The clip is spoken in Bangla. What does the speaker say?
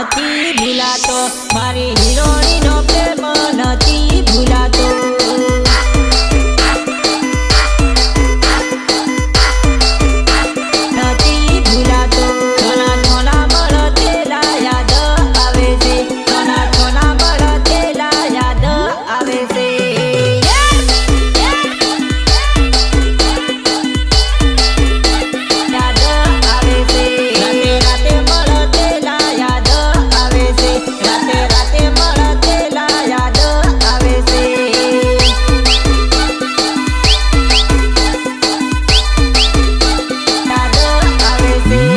નથી ભૂલાતો મારી